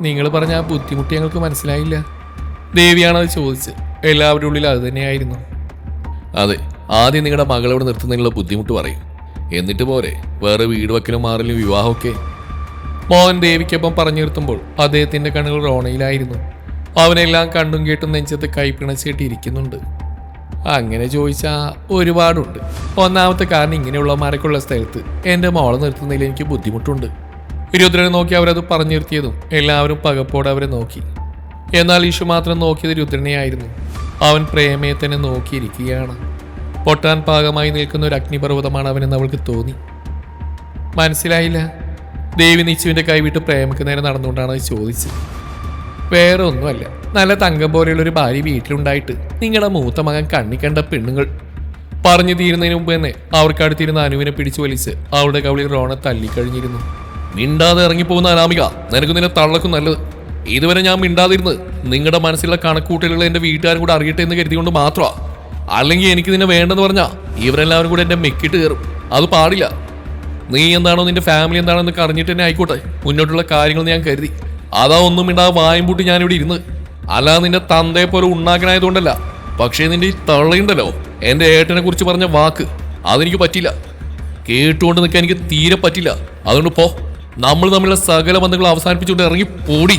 നിങ്ങൾ പറഞ്ഞ ആ ബുദ്ധിമുട്ട് ഞങ്ങൾക്ക് മനസ്സിലായില്ല. ദേവിയാണത് ചോദിച്ചത്. എല്ലാവരുടെ ഉള്ളിൽ അത് തന്നെയായിരുന്നു. അതെ ആദ്യം നിങ്ങളുടെ മകളോട് നിർത്തുന്നതിനുള്ള ബുദ്ധിമുട്ട് പറയും. എന്നിട്ട് പോരെ വേറെ വീട് വെക്കലും മാറലും വിവാഹമൊക്കെ. മോഹൻ ദേവിക്കൊപ്പം പറഞ്ഞു നിർത്തുമ്പോൾ അദ്ദേഹത്തിന്റെ കണ്ണുകൾ റോണയിലായിരുന്നു. അവനെല്ലാം കണ്ടും കേട്ടും നെഞ്ചത്ത് കൈപ്പിണച്ചിട്ട് ഇരിക്കുന്നുണ്ട് അങ്ങനെ ചോദിച്ചാൽ ഒരുപാടുണ്ട്. ഒന്നാമത്തെ കാരണം ഇങ്ങനെയുള്ളമാരൊക്കെയുള്ള സ്ഥലത്ത് എന്റെ മോളെ നിർത്തുന്നതിൽ എനിക്ക് ബുദ്ധിമുട്ടുണ്ട്. രുദ്രനെ നോക്കി അവരത് പറഞ്ഞു നിർത്തിയതും എല്ലാവരും പകപ്പോടെ അവരെ നോക്കി. എന്നാൽ ഈശു മാത്രം നോക്കിയത് രുദ്രനെയായിരുന്നു. അവൻ പ്രേമയെ തന്നെ നോക്കിയിരിക്കുകയാണ്. പൊട്ടാൻ പാകമായി നിൽക്കുന്ന ഒരു അഗ്നിപർവതമാണ് അവനെന്ന് അവൾക്ക് തോന്നി. മനസ്സിലായില്ല. ദേവി നിച്ചുവിന്റെ കൈവിട്ട് പ്രേമയ്ക്ക് നേരെ നടന്നുകൊണ്ടാണ് ചോദിച്ചത്. വേറെ ഒന്നുമല്ല. നല്ല തങ്കം പോലെയുള്ള ഒരു ഭാര്യ വീട്ടിലുണ്ടായിട്ട് നിങ്ങളുടെ മൂത്ത മകൻ കണ്ണി കണ്ട പെണ്ണുങ്ങൾ. പറഞ്ഞു തീരുന്നതിന് മുമ്പ് തന്നെ അവർക്കടുത്തിരുന്ന അനുവിനെ പിടിച്ചു വലിച്ച് അവളുടെ കവിളിൽ റോണ തല്ലിക്കഴിഞ്ഞിരുന്നു. മിണ്ടാതെ ഇറങ്ങിപ്പോകുന്ന അനാമിക നിനക്ക് നിന്നെ തള്ളക്കും നല്ലത്. ഇതുവരെ ഞാൻ മിണ്ടാതിരുന്നത് നിങ്ങളുടെ മനസ്സിലുള്ള കണക്കൂട്ടലുകൾ എന്റെ വീട്ടുകാരും കൂടെ അറിയട്ടെ എന്ന് കരുതിക്കൊണ്ട് മാത്രമാ. അല്ലെങ്കിൽ എനിക്ക് നിന്നെ വേണ്ടെന്ന് പറഞ്ഞാ ഇവരെല്ലാവരും കൂടെ എന്റെ മെക്കിട്ട് കയറും. അത് പാടില്ല. നീ എന്താണോ നിന്റെ ഫാമിലി എന്താണോ എന്നൊക്കെ അറിഞ്ഞിട്ട് തന്നെ ആയിക്കോട്ടെ. മുന്നോട്ടുള്ള കാര്യങ്ങൾ ഞാൻ കരുതി. അതാ ഒന്നും ഇണ്ടാ വായും പൂട്ടി ഞാനിവിടെ ഇരുന്ന്. അല്ലാതെ നിന്റെ തന്തയെ പോലെ ഉണ്ടാക്കനായതുകൊണ്ടല്ല പക്ഷേ നിന്റെ ഈ തള്ളയുണ്ടല്ലോ എന്റെ ഏട്ടനെ കുറിച്ച് പറഞ്ഞ വാക്ക് അതെനിക്ക് പറ്റില്ല കേട്ടുകൊണ്ട് നിൽക്കാൻ എനിക്ക് തീരെ പറ്റില്ല അതുകൊണ്ട് പോ. നമ്മൾ തമ്മിലുള്ള സകല ബന്ധങ്ങൾ അവസാനിപ്പിച്ചുകൊണ്ട് ഇറങ്ങി പോടി.